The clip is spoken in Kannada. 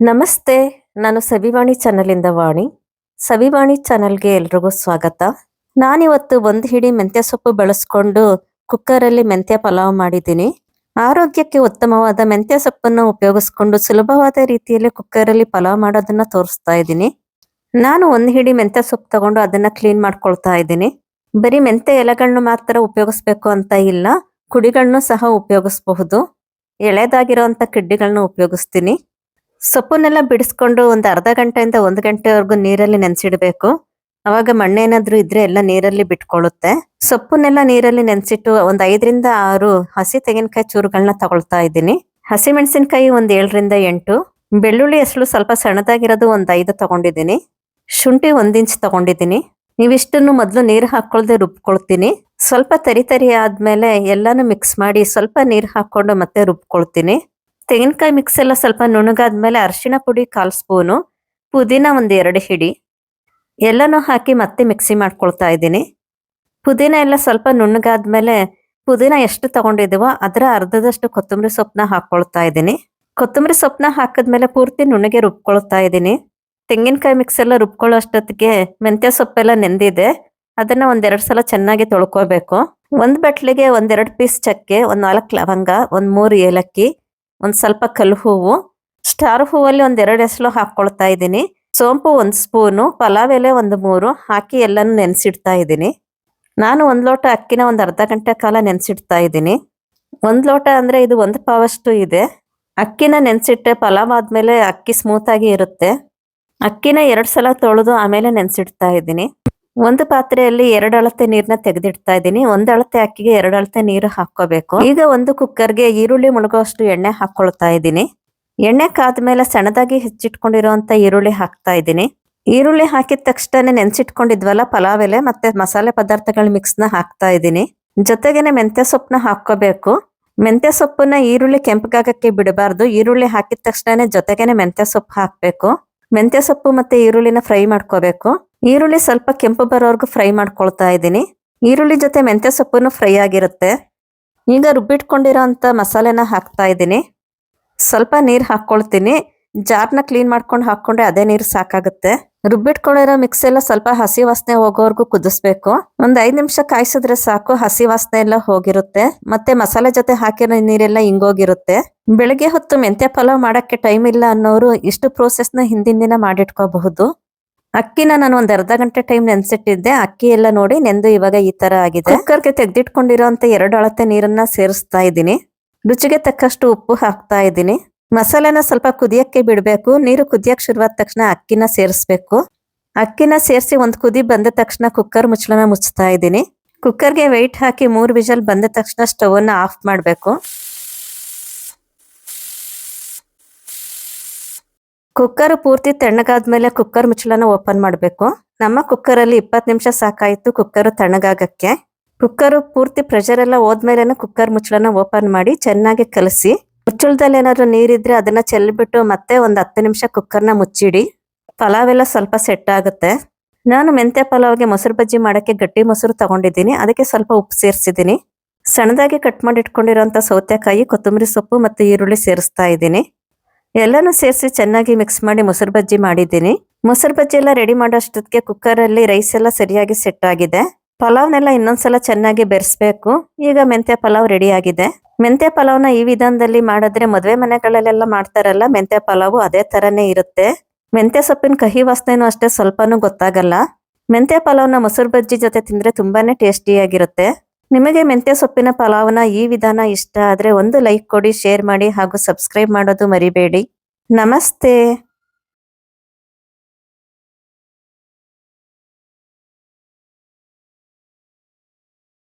ನಮಸ್ತೆ, ನಾನು ಸವಿವಾಣಿ ಚಾನಲಿಂದ ವಾಣಿ. ಸವಿವಾಣಿ ಚಾನಲ್ಗೆ ಎಲ್ರಿಗೂ ಸ್ವಾಗತ. ನಾನಿವತ್ತು ಒಂದು ಹಿಡಿ ಮೆಂತ್ಯ ಸೊಪ್ಪು ಬಳಸ್ಕೊಂಡು ಕುಕ್ಕರಲ್ಲಿ ಮೆಂತ್ಯ ಪಲಾವ್ ಮಾಡಿದ್ದೀನಿ. ಆರೋಗ್ಯಕ್ಕೆ ಉತ್ತಮವಾದ ಮೆಂತ್ಯ ಸೊಪ್ಪನ್ನು ಉಪಯೋಗಿಸ್ಕೊಂಡು ಸುಲಭವಾದ ರೀತಿಯಲ್ಲಿ ಕುಕ್ಕರಲ್ಲಿ ಪಲಾವ್ ಮಾಡೋದನ್ನ ತೋರಿಸ್ತಾ ಇದ್ದೀನಿ. ನಾನು ಒಂದು ಹಿಡಿ ಮೆಂತ್ಯ ಸೊಪ್ಪು ತಗೊಂಡು ಅದನ್ನ ಕ್ಲೀನ್ ಮಾಡ್ಕೊಳ್ತಾ ಇದ್ದೀನಿ. ಬರೀ ಮೆಂತ್ಯ ಎಲೆಗಳನ್ನ ಮಾತ್ರ ಉಪಯೋಗಿಸ್ಬೇಕು ಅಂತ ಇಲ್ಲ ಕುಡಿಗಳನ್ನೂ ಸಹ ಉಪಯೋಗಿಸಬಹುದು. ಎಳೆದಾಗಿರುವಂತ ಕಿಡ್ಡಿಗಳನ್ನ ಉಪಯೋಗಿಸ್ತೀನಿ. ಸೊಪ್ಪನ್ನೆಲ್ಲ ಬಿಡಿಸ್ಕೊಂಡು ಒಂದು ಅರ್ಧ ಗಂಟೆಯಿಂದ ಒಂದು ಗಂಟೆವರೆಗೂ ನೀರಲ್ಲಿ ನೆನೆಸಿಡ್ಬೇಕು. ಅವಾಗ ಮಣ್ಣೇನಾದ್ರೂ ಇದ್ರೆ ಎಲ್ಲ ನೀರಲ್ಲಿ ಬಿಟ್ಕೊಳ್ಳುತ್ತೆ ಸೊಪ್ಪನ್ನೆಲ್ಲ ನೀರಲ್ಲಿ ನೆನೆಸಿಟ್ಟು ಒಂದ್ ಐದರಿಂದ ಆರು ಹಸಿ ತೆಂಗಿನಕಾಯಿ ಚೂರುಗಳನ್ನ ತಗೊಳ್ತಾ ಇದ್ದೀನಿ. ಹಸಿ ಮೆಣಸಿನಕಾಯಿ ಒಂದ್ ಏಳರಿಂದ ಎಂಟು. ಬೆಳ್ಳುಳ್ಳಿ ಹೆಸರು ಸ್ವಲ್ಪ ಸಣ್ಣದಾಗಿರೋದು ಒಂದ್ ಐದು ತಗೊಂಡಿದ್ದೀನಿ. ಶುಂಠಿ ಒಂದ್ ಇಂಚ್ ತಗೊಂಡಿದ್ದೀನಿ. ನೀವಿಷ್ಟನ್ನು ಮೊದಲು ನೀರು ಹಾಕೊಳ್ದೆ ರುಬ್ಕೊಳ್ತೀನಿ. ಸ್ವಲ್ಪ ತರಿ ತರಿ ಆದ್ಮೇಲೆ ಎಲ್ಲಾನು ಮಿಕ್ಸ್ ಮಾಡಿ ಸ್ವಲ್ಪ ನೀರು ಹಾಕೊಂಡು ಮತ್ತೆ ರುಬ್ಕೊಳ್ತೀನಿ. ತೆಂಗಿನಕಾಯಿ ಮಿಕ್ಸ್ ಎಲ್ಲ ಸ್ವಲ್ಪ ನುಣಗಾದ್ಮೇಲೆ ಅರಿಶಿನ ಪುಡಿ ಕಾಲ್ ಸ್ಪೂನು ಪುದೀನ ಒಂದು ಎರಡು ಹಿಡಿ. ಎಲ್ಲನೂ ಹಾಕಿ ಮತ್ತೆ ಮಿಕ್ಸಿ ಮಾಡ್ಕೊಳ್ತಾ ಇದ್ದೀನಿ. ಪುದೀನ ಎಲ್ಲ ಸ್ವಲ್ಪ ನುಣ್ಣಗಾದ್ಮೇಲೆ ಪುದೀನ ಎಷ್ಟು ತಗೊಂಡಿದ್ದೀವೋ ಅದರ ಅರ್ಧದಷ್ಟು ಕೊತ್ತಂಬರಿ ಸೊಪ್ಪನ್ನ ಹಾಕ್ಕೊಳ್ತಾ ಇದ್ದೀನಿ. ಕೊತ್ತಂಬರಿ ಸೊಪ್ಪನ್ನ ಹಾಕಿದ್ಮೇಲೆ ಪೂರ್ತಿ ನುಣ್ಣಗೆ ರುಬ್ಕೊಳ್ತಾ ಇದ್ದೀನಿ. ತೆಂಗಿನಕಾಯಿ ಮಿಕ್ಸ್ ಎಲ್ಲ ರುಬ್ಕೊಳ್ಳೋ ಅಷ್ಟೊತ್ತಿಗೆ ಮೆಂತ್ಯ ಸೊಪ್ಪೆಲ್ಲ ನೆಂದಿದೆ. ಅದನ್ನ ಒಂದೆರಡು ಸಲ ಚೆನ್ನಾಗಿ ತೊಳ್ಕೊಬೇಕು. ಒಂದ್ ಬಟ್ಲಿಗೆ ಒಂದೆರಡು ಪೀಸ್ ಚಕ್ಕೆ, ಒಂದ್ ನಾಲ್ಕು ಲವಂಗ, ಒಂದ್ ಮೂರು ಏಲಕ್ಕಿ ಒಂದ್ ಸ್ವಲ್ಪ ಕಲ್ಲು ಹೂವು. ಸ್ಟಾರ್ ಹೂವಲ್ಲಿ ಒಂದು ಎರಡು ಎಸಳು ಹಾಕ್ಕೊಳ್ತಾ ಇದ್ದೀನಿ. ಸೋಂಪು ಒಂದು ಸ್ಪೂನು, ಪಲಾವ್ ಎಲೆ ಒಂದು ಮೂರು, ಹಾಕಿ ಎಲ್ಲಾನು ನೆನೆಸಿಡ್ತಾ ಇದ್ದೀನಿ. ನಾನು ಒಂದು ಲೋಟ ಅಕ್ಕಿನ ಒಂದು ಅರ್ಧ ಗಂಟೆ ಕಾಲ ನೆನೆಸಿಡ್ತಾ ಇದ್ದೀನಿ. ಒಂದು ಲೋಟ ಅಂದರೆ ಇದು ಒಂದು ಪಾವಷ್ಟು ಇದೆ. ಅಕ್ಕಿನ ನೆನೆಸಿಟ್ಟೆ, ಪಲಾವ್ ಆದಮೇಲೆ ಅಕ್ಕಿ ಸ್ಮೂತಾಗಿ ಇರುತ್ತೆ. ಅಕ್ಕಿನ ಎರಡು ಸಲ ತೊಳೆದು ಆಮೇಲೆ ನೆನೆಸಿಡ್ತಾ ಇದ್ದೀನಿ. ಒಂದು ಪಾತ್ರೆಯಲ್ಲಿ ಎರಡು ಅಳತೆ ನೀರ್ನ ತೆಗೆದಿಡ್ತಾ ಇದ್ದೀನಿ. ಒಂದ್ ಅಳತೆ ಅಕ್ಕಿಗೆ ಎರಡು ಅಳತೆ ನೀರು ಹಾಕೋಬೇಕು ಈಗ ಒಂದು ಕುಕ್ಕರ್ಗೆ ಈರುಳ್ಳಿ ಮುಳುಗುವಷ್ಟು ಎಣ್ಣೆ ಹಾಕೊಳ್ತಾ ಇದ್ದೀನಿ. ಎಣ್ಣೆ ಕಾದ್ಮೇಲೆ ಸಣ್ಣದಾಗಿ ಹೆಚ್ಚಿಟ್ಕೊಂಡಿರುವಂತ ಈರುಳ್ಳಿ ಹಾಕ್ತಾ ಇದ್ದೀನಿ. ಈರುಳ್ಳಿ ಹಾಕಿದ ತಕ್ಷಣ ನೆನ್ಸಿಟ್ಕೊಂಡಿದ್ವಲ್ಲ, ಪಲಾವ್ ಎಲೆ ಮತ್ತೆ ಮಸಾಲೆ ಪದಾರ್ಥಗಳ ಮಿಕ್ಸ್ನ ಹಾಕ್ತಾ ಇದ್ದೀನಿ. ಜೊತೆಗೇನೆ ಮೆಂತ್ಯ ಸೊಪ್ಪನ್ನ ಹಾಕೋಬೇಕು ಮೆಂತ್ಯ ಸೊಪ್ಪನ್ನ ಈರುಳ್ಳಿ ಕೆಂಪಗಾಗಕ್ಕೆ ಬಿಡಬಾರ್ದು. ಈರುಳ್ಳಿ ಹಾಕಿದ ತಕ್ಷಣನೇ ಜೊತೆಗೇನೆ ಮೆಂತ್ಯ ಸೊಪ್ಪು ಹಾಕ್ಬೇಕು. ಮೆಂತ್ಯ ಸೊಪ್ಪು ಮತ್ತೆ ಈರುಳ್ಳಿನ ಫ್ರೈ ಮಾಡ್ಕೋಬೇಕು. ಈರುಳ್ಳಿ ಸ್ವಲ್ಪ ಕೆಂಪು ಬರೋವರೆಗೂ ಫ್ರೈ ಮಾಡ್ಕೊಳ್ತಾ ಇದ್ದೀನಿ. ಈರುಳ್ಳಿ ಜೊತೆ ಮೆಂತ್ಯ ಸೊಪ್ಪುನು ಫ್ರೈ ಆಗಿರುತ್ತೆ. ಈಗ ರುಬ್ಬಿಟ್ಕೊಂಡಿರೋ ಅಂತ ಮಸಾಲೆನ ಹಾಕ್ತಾ ಇದ್ದೀನಿ. ಸ್ವಲ್ಪ ನೀರು ಹಾಕ್ಕೊಳ್ತೀನಿ. ಜಾರ್ನ ಕ್ಲೀನ್ ಮಾಡ್ಕೊಂಡು ಹಾಕೊಂಡ್ರೆ ಅದೇ ನೀರು ಸಾಕಾಗುತ್ತೆ. ರುಬ್ಬಿಟ್ಕೊಂಡಿರೋ ಮಿಕ್ಸ್ ಎಲ್ಲ ಸ್ವಲ್ಪ ಹಸಿ ವಾಸನೆ ಹೋಗೋವರೆಗೂ ಕುದಿಸ್ಬೇಕು. ಒಂದು ಐದು ನಿಮಿಷ ಕಾಯಿಸಿದ್ರೆ ಸಾಕು, ಹಸಿ ವಾಸನೆ ಎಲ್ಲ ಹೋಗಿರುತ್ತೆ. ಮತ್ತೆ ಮಸಾಲೆ ಜೊತೆ ಹಾಕಿರೋ ನೀರೆಲ್ಲ ಹಿಂಗೋಗಿರುತ್ತೆ ಬೆಳಗ್ಗೆ ಹೊತ್ತು ಮೆಂತ್ಯ ಪಲಾವ್ ಮಾಡಕ್ಕೆ ಟೈಮ್ ಇಲ್ಲ ಅನ್ನೋರು ಇಷ್ಟು ನ ಹಿಂದಿನ ದಿನ ಮಾಡಿಟ್ಕೋಬಹುದು. ಅಕ್ಕಿನ ನಾನು ಒಂದ್ ಅರ್ಧ ಗಂಟೆ ಟೈಮ್ ನೆನ್ಸಿಟ್ಟಿದ್ದೆ. ಅಕ್ಕಿ ಎಲ್ಲ ನೋಡಿ ನೆಂದು ಇವಾಗ ಈ ತರ ಆಗಿದೆ. ಕುಕ್ಕರ್ಗೆ ತೆಗ್ದಿಟ್ಕೊಂಡಿರೋಂತ ಎರಡು ಅಳತೆ ನೀರನ್ನ ಸೇರಿಸ್ತಾ ಇದ್ದೀನಿ. ರುಚಿಗೆ ತಕ್ಕಷ್ಟು ಉಪ್ಪು ಹಾಕ್ತಾ ಇದ್ದೀನಿ. ಮಸಾಲೆನ ಸ್ವಲ್ಪ ಕುದಿಯಕ್ಕೆ ಬಿಡಬೇಕು. ನೀರು ಕುದಿಯಕ್ ಶುರುವಾದ ತಕ್ಷಣ ಅಕ್ಕಿನ ಸೇರಿಸ್ಬೇಕು. ಅಕ್ಕಿನ ಸೇರಿಸಿ ಒಂದ್ ಕುದಿ ಬಂದ ತಕ್ಷಣ ಕುಕ್ಕರ್ ಮುಚ್ಚಳನ ಮುಚ್ತಾ ಇದ್ದೀನಿ. ಕುಕ್ಕರ್ಗೆ ವೆಯ್ಟ್ ಹಾಕಿ ಮೂರ್ ವಿಷಲ್ ಬಂದ ತಕ್ಷಣ ಸ್ಟವ್ ಅನ್ನ ಆಫ್ ಮಾಡಬೇಕು. ಕುಕ್ಕರ್ ಪೂರ್ತಿ ತಣ್ಣಗಾದ್ಮೇಲೆ ಕುಕ್ಕರ್ ಮುಚ್ಚಳನ ಓಪನ್ ಮಾಡಬೇಕು. ನಮ್ಮ ಕುಕ್ಕರ್ ಅಲ್ಲಿ ಇಪ್ಪತ್ತು ನಿಮಿಷ ಸಾಕಾಯಿತು ಕುಕ್ಕರ್ ತಣ್ಣಗಾಗಕ್ಕೆ. ಕುಕ್ಕರ್ ಪೂರ್ತಿ ಪ್ರೆಷರ್ ಎಲ್ಲ ಹೋದ್ಮೇಲೆ ಕುಕ್ಕರ್ ಮುಚ್ಚಳನ ಓಪನ್ ಮಾಡಿ ಚೆನ್ನಾಗಿ ಕಲಸಿ. ಮುಚ್ಚಳದಲ್ಲಿ ಏನಾದ್ರು ನೀರಿದ್ರೆ ಅದನ್ನ ಚೆಲ್ಬಿಟ್ಟು ಮತ್ತೆ ಒಂದು ಹತ್ತು ನಿಮಿಷ ಕುಕ್ಕರ್ನ ಮುಚ್ಚಿಡಿ. ಪಲಾವ್ ಎಲ್ಲ ಸ್ವಲ್ಪ ಸೆಟ್ ಆಗುತ್ತೆ. ನಾನು ಮೆಂತ್ಯ ಪಲಾವ್ಗೆ ಮೊಸರು ಬಜ್ಜಿ ಮಾಡಕ್ಕೆ ಗಟ್ಟಿ ಮೊಸರು ತಗೊಂಡಿದ್ದೀನಿ. ಅದಕ್ಕೆ ಸ್ವಲ್ಪ ಉಪ್ಪು ಸೇರಿಸಿದ್ದೀನಿ. ಸಣ್ಣದಾಗಿ ಕಟ್ ಮಾಡಿ ಇಟ್ಕೊಂಡಿರೋಂಥ ಸೌತೆಕಾಯಿ, ಕೊತ್ತಂಬರಿ ಸೊಪ್ಪು ಮತ್ತು ಈರುಳ್ಳಿ ಸೇರಿಸ್ತಾ ಇದ್ದೀನಿ. ಎಲ್ಲಾನು ಸೇರಿಸಿ ಚೆನ್ನಾಗಿ ಮಿಕ್ಸ್ ಮಾಡಿ ಮೊಸರು ಬಜ್ಜಿ ಮಾಡಿದ್ದೀನಿ. ಮೊಸರು ಬಜ್ಜಿ ಎಲ್ಲ ರೆಡಿ ಮಾಡೋಷ್ಟೊತ್ತಿಗೆ ಕುಕ್ಕರ್ ಅಲ್ಲಿ ರೈಸ್ ಎಲ್ಲ ಸರಿಯಾಗಿ ಸೆಟ್ ಆಗಿದೆ. ಪಲಾವ್ನೆಲ್ಲ ಇನ್ನೊಂದ್ಸಲ ಚೆನ್ನಾಗಿ ಬೆರೆಸ್ಬೇಕು. ಈಗ ಮೆಂತ್ಯ ಪಲಾವ್ ರೆಡಿ ಆಗಿದೆ. ಮೆಂತ್ಯ ಪಲಾವ್ನ ಈ ವಿಧಾನದಲ್ಲಿ ಮಾಡಿದ್ರೆ ಮದುವೆ ಮನೆಗಳಲ್ಲೆಲ್ಲ ಮಾಡ್ತಾರಲ್ಲ, ಮೆಂತ್ಯ ಪಲಾವು ಅದೇ ತರನೇ ಇರುತ್ತೆ. ಮೆಂತ್ಯ ಸೊಪ್ಪಿನ ಕಹಿ ವಾಸನೆನೂ ಅಷ್ಟೇ ಸ್ವಲ್ಪನೂ ಗೊತ್ತಾಗಲ್ಲ. ಮೆಂತ್ಯ ಪಲಾವ್ನ ಮೊಸರು ಬಜ್ಜಿ ಜೊತೆ ತಿಂದ್ರೆ ತುಂಬಾನೇ ಟೇಸ್ಟಿಯಾಗಿರುತ್ತೆ ನಿಮಗೆ ಮೆಂತ್ಯ ಸೊಪ್ಪಿನ ಪಲಾವ್ನ ಈ ವಿಧಾನ ಇಷ್ಟ ಆದರೆ ಒಂದು ಲೈಕ್ ಕೊಡಿ, ಶೇರ್ ಮಾಡಿ ಹಾಗೂ ಸಬ್ಸ್ಕ್ರೈಬ್ ಮಾಡೋದು ಮರಿಬೇಡಿ. ನಮಸ್ತೆ.